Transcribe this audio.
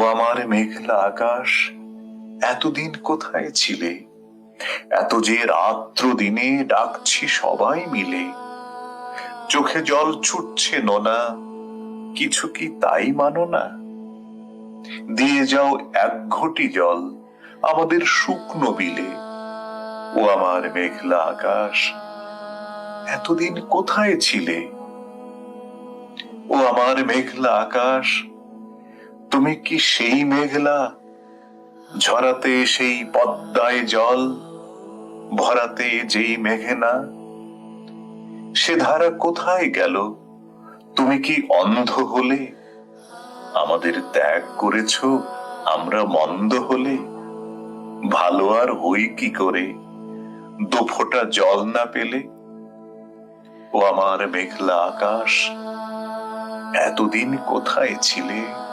আমার মেঘলা আকাশ, এতদিন কোথায় ছিলে? এত যে রাত্র দিনে ডাকছি সবাই মিলে। চোখে জল ছুটছে নোনা, কিছু কি তাই মানো না? দিয়ে যাও এক ঘটি জল আমাদের শুকনো বিলে। ও আমার মেঘলা আকাশ, এতদিন কোথায় ছিলে? ও আমার মেঘলা আকাশ তুমি কি সেই মেঘলা? ঝরাতে সেই পদ্মায় জল, ভরাতে যেই মেঘে না সে ধারা কোথায় গেল? তুমি কি অন্ধ হলে? আমাদের ত্যাগ করেছ, আমরা মন্দ হলে? ভালো আর হই কি করে? দু ফোঁটা জল না পেলে? ও আমার মেঘলা আকাশ, এতদিন কোথায় ছিলে?